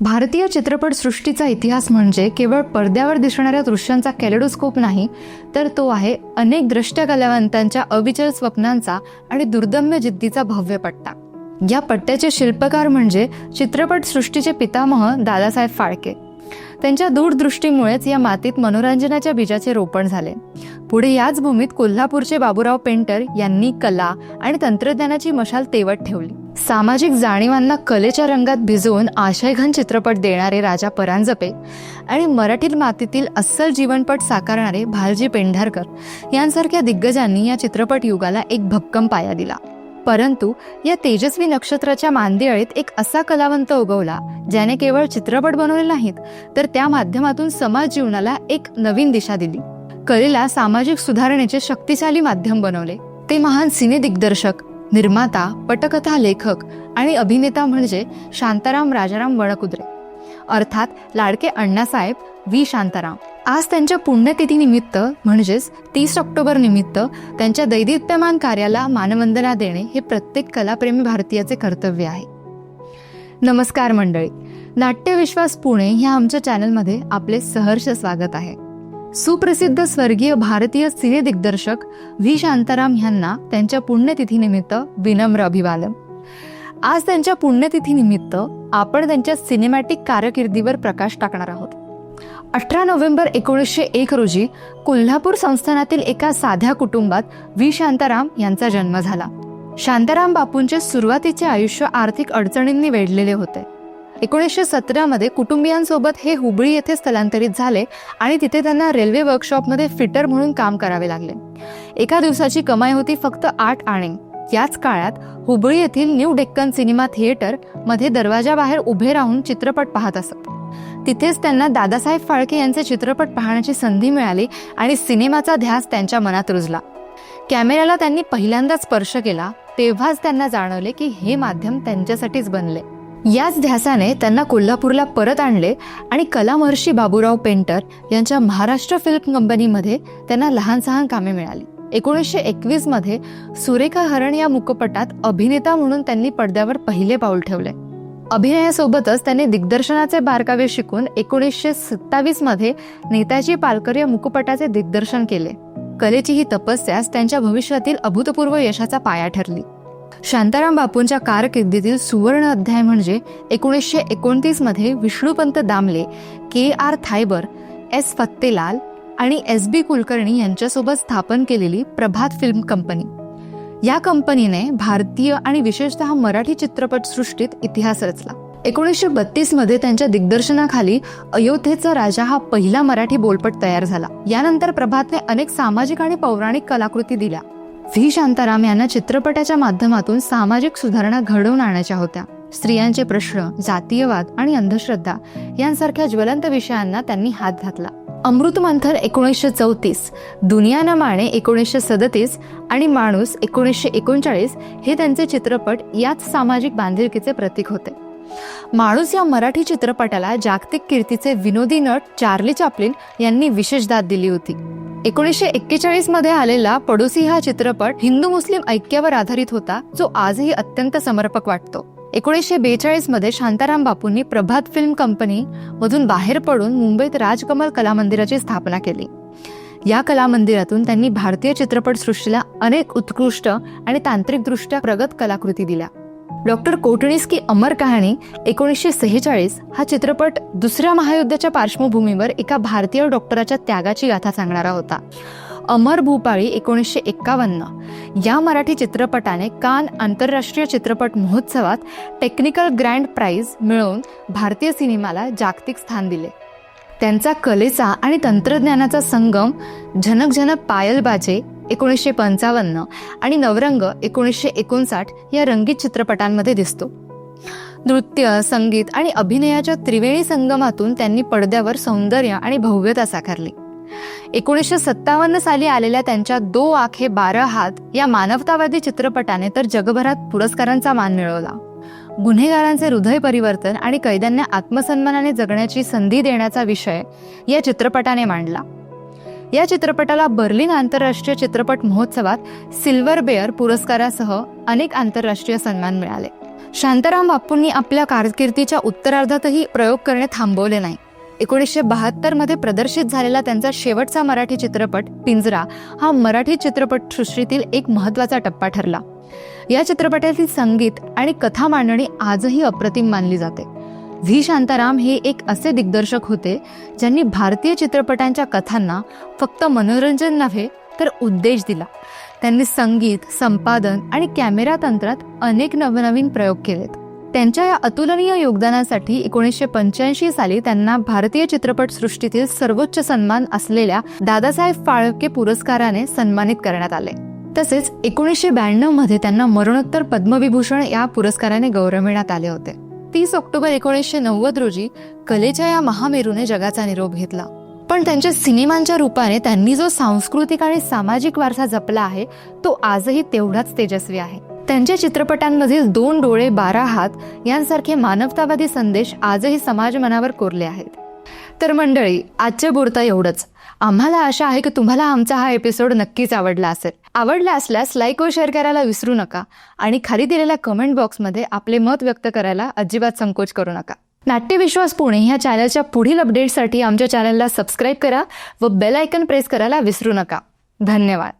भारतीय चित्रपटसृष्टीचा इतिहास म्हणजे केवळ पडद्यावर दिसणाऱ्या दृश्यांचा कॅलेडोस्कोप नाही तर तो आहे अनेक दृष्ट कलावंतांच्या अविचल स्वप्नांचा आणि दुर्दम्य जिद्दीचा भव्य पट्टा. या पट्ट्याचे शिल्पकार म्हणजे चित्रपटसृष्टीचे पितामह दादासाहेब फाळके. त्यांच्या दूरदृष्टीमुळेच या मातीत मनोरंजनाच्या बीजाचे रोपण झाले. पुढे याच भूमीत कोल्हापूरचे बाबूराव पेंटर यांनी कला आणि तंत्रज्ञानाची मशाल तेवत ठेवली. सामाजिक जाणीवांना कलेच्या रंगात भिजवून आशयघन चित्रपट देणारे राजा परांजपे आणि मराठी मातीतील अस्सल जीवनपट साकारणारे भालजी पेंढारकर यांसारख्या दिग्गजांनी या चित्रपट युगाला एक भक्कम पाया दिला. परंतु या तेजस्वी नक्षत्राच्या मांदियाळीत एक असा कलावंत उगवला ज्याने केवळ चित्रपट बनवले नाहीत तर त्या माध्यमातून समाज जीवनाला एक नवीन दिशा दिली. कलेला सामाजिक सुधारणेचे शक्तिशाली माध्यम बनवले. ते महान सिने दिग्दर्शक निर्माता पटकथा लेखक आणि अभिनेता म्हणजे शांताराम राजाराम वळकुद्रे अर्थात लाडके अण्णासाहेब व्ही. शांताराम. आज त्यांच्या पुण्यतिथीनिमित्त म्हणजेच तीस ऑक्टोबर निमित्त त्यांच्या दैदिप्यमान कार्याला मानवंदना देणे हे प्रत्येक कलाप्रेमी भारतीयाचे कर्तव्य आहे. नमस्कार मंडळी. नाट्यविश्वास पुणे ह्या आमच्या चॅनलमध्ये आपले सहर्ष स्वागत आहे. सुप्रसिद्ध स्वर्गीय भारतीय सिने दिग्दर्शक व्ही. शांताराम यांना त्यांच्या पुण्यतिथीनिमित्त विनम्र अभिवादन. आज त्यांच्या पुण्यतिथीनिमित्त आपण त्यांच्या सिनेमॅटिक कारकिर्दीवर प्रकाश टाकणार आहोत. अठरा नोव्हेंबर एकोणीसशे एक रोजी कोल्हापूर संस्थानातील एका साध्या कुटुंबात व्ही. शांताराम यांचा जन्म झाला. शांताराम बापूंचे सुरुवातीचे आयुष्य आर्थिक अडचणींनी वेढलेले होते. एकोणीसशे सतरामध्ये कुटुंबियांसोबत हे हुबळी येथे स्थलांतरित झाले आणि तिथे त्यांना रेल्वे वर्कशॉपमध्ये फिटर म्हणून काम करावे लागले. एका दिवसाची कमाई होती फक्त आठ आणे. याच काळात हुबळी येथील न्यू डेक्कन सिनेमा थिएटरमध्ये दरवाजाबाहेर उभे राहून चित्रपट पाहत असत. तिथेच त्यांना दादासाहेब फाळके यांचे चित्रपट पाहण्याची संधी मिळाली आणि सिनेमाचा ध्यास त्यांच्या मनात रुजला. कॅमेऱ्याला त्यांनी पहिल्यांदा स्पर्श केला तेव्हाच त्यांना जाणवले की हे माध्यम त्यांच्यासाठीच बनले. याच ध्यासाने त्यांना कोल्हापूरला परत आणले आणि कला महर्षी बाबूराव पेंटर यांच्या महाराष्ट्र फिल्म कंपनीमध्ये त्यांना लहान सहान कामे मिळाली. एकोणीसशे एकवीसमध्ये सुरेखा हरण या मुकपटात अभिनेता म्हणून त्यांनी पडद्यावर पहिले पाऊल ठेवले. अभिनयासोबतच त्यांनी दिग्दर्शनाचे बारकावे शिकून एकोणीसशे सत्तावीसमध्ये नेताजी पालकर या मुकपटाचे दिग्दर्शन केले. कलेची ही तपस्यास त्यांच्या भविष्यातील अभूतपूर्व यशाचा पाया ठरली. शांताराम बापूंच्या कारकिर्दीतील सुवर्ण अध्याय म्हणजे एकोणीसशे एकोणतीसमध्ये Vishnupant Damle K R Dhaiber S Fattelal आणि एस बी कुलकर्णी यांच्यासोबत स्थापन केलेली प्रभात फिल्म कंपनी. या कंपनीने भारतीय आणि विशेषतः मराठी चित्रपटसृष्टीत इतिहास रचला. एकोणीसशे बत्तीसमध्ये त्यांच्या दिग्दर्शनाखाली अयोध्येचा राजा हा पहिला मराठी बोलपट तयार झाला. यानंतर प्रभातने अनेक सामाजिक आणि पौराणिक कलाकृती दिल्या. व्ही शांताराम यांना चित्रपटाच्या माध्यमातून सामाजिक सुधारणा घडवून आणायच्या होत्या. स्त्रियांचे प्रश्न जातीयवाद आणि अंधश्रद्धा यांसारख्या ज्वलंत विषयांना त्यांनी हात घातला. अमृत मंथर एकोणीसशे चौतीस दुनिया न माणे एकोणीसशे सदतीस आणि माणूस एकोणीसशे एकोणचाळीस हे त्यांचे चित्रपट याच सामाजिक बांधिलकीचे प्रतीक होते. माणूस या मराठी चित्रपटाला जागतिक कीर्तीचे विनोदी नट चार्ली चापलिन यांनी विशेष दाद दिली होती. एकोणीसशे एक्केचाळीसमध्ये आलेला पडोसी हा चित्रपट हिंदू मुस्लिम ऐक्यावर आधारित होता जो आजही अत्यंत समर्पक वाटतो. एकोणीसशे बेचाळीसमध्ये शांताराम बापूंनी प्रभात फिल्म कंपनी मधून बाहेर पडून मुंबईत राजकमल कला मंदिराची स्थापना केली. या कला मंदिरातून त्यांनी भारतीय चित्रपट सृष्टीला अनेक उत्कृष्ट आणि तांत्रिकदृष्ट्या प्रगत कलाकृती दिल्या. डॉक्टर कोटणीस की अमर कहाणी एकोणीसशे सेहेचाळीस हा चित्रपट दुसऱ्या महायुद्धाच्या पार्श्वभूमीवर एका भारतीय डॉक्टराच्या त्यागाची गाथा सांगणारा होता. अमर भूपाळी एकोणीसशे एक्कावन्न. या मराठी चित्रपटाने कान आंतरराष्ट्रीय चित्रपट महोत्सवात टेक्निकल ग्रँड प्राईज मिळवून भारतीय सिनेमाला जागतिक स्थान दिले. त्यांचा कलेचा आणि तंत्रज्ञानाचा संगम झनक झनक पायल बाजे एकोणीसशे पंचावन्न आणि नवरंग एकोणीसशे एकोणसाठ या रंगीत चित्रपटांमध्ये दिसतो. नृत्य संगीत आणि अभिनयाच्या त्रिवेणी संगमातून त्यांनी पडद्यावर सौंदर्य आणि भव्यता साकारली. एकोणीसशे सत्तावन्न साली आलेल्या त्यांच्या दो आखे बारा हात या मानवतावादी चित्रपटाने तर जगभरात पुरस्कारांचा मान मिळवला. गुन्हेगारांचे हृदय परिवर्तन आणि कैद्यांना आत्मसन्मानाने जगण्याची संधी देण्याचा विषय या चित्रपटाने मांडला. या चित्रपटाला बर्लिन आंतरराष्ट्रीय चित्रपट महोत्सवात सिल्वर बेअर पुरस्कारासह अनेक आंतरराष्ट्रीय सन्मान मिळाले. शांताराम बापूंनी आपल्या कारकिर्दीच्या उत्तरार्धातही प्रयोग करणे थांबवले नाही. एकोणीसशे बहात्तरमध्ये प्रदर्शित झालेला त्यांचा शेवटचा मराठी चित्रपट पिंजरा हा मराठी चित्रपटसृष्टीतील एक महत्त्वाचा टप्पा ठरला. या चित्रपटातील संगीत आणि कथा मांडणी आजही अप्रतिम मानली जाते. व्ही. शांताराम हे एक असे दिग्दर्शक होते ज्यांनी भारतीय चित्रपटांच्या कथांना फक्त मनोरंजन नव्हे तर उद्देश दिला. त्यांनी संगीत संपादन आणि कॅमेरा तंत्रात अनेक नवनवीन प्रयोग केलेत. त्यांच्या या अतुलनीय योगदानासाठी एकोणीसशे पंच्याऐंशी साली त्यांना भारतीय चित्रपट सृष्टीतील सर्वोच्च सन्मान असलेल्या दादासाहेब फाळके पुरस्काराने सन्मानित करण्यात आले. तसेच एकोणीसशे ब्याण्णवमध्ये त्यांना मरणोत्तर पद्मविभूषण या पुरस्काराने गौरविण्यात आले होते. तीस ऑक्टोबर एकोणीसशे नव्वद रोजी कलेच्या या महामेरूने जगाचा निरोप घेतला. पण त्यांच्या सिनेमांच्या रूपाने त्यांनी जो सांस्कृतिक आणि सामाजिक वारसा जपला आहे तो आजही तेवढाच तेजस्वी आहे. त्यांच्या चित्रपटांमधील दोन डोळे बारा हात यांसारखे मानवतावादी संदेश आजही समाज मनावर कोरले आहेत. तर मंडळी आजच्या बोरता एवढंच. आम्हाला आशा आहे की तुम्हाला आमचा हा एपिसोड नक्कीच आवडला असेल. आवडला असल्यास लाईक व शेअर करायला विसरू नका आणि खाली दिलेल्या कमेंट बॉक्समध्ये आपले मत व्यक्त करायला अजिबात संकोच करू नका. नाट्यविश्वास पुणे ह्या चॅनलच्या पुढील अपडेटसाठी आमच्या चॅनलला सबस्क्राईब करा व बेल आयकन प्रेस करायला विसरू नका. धन्यवाद.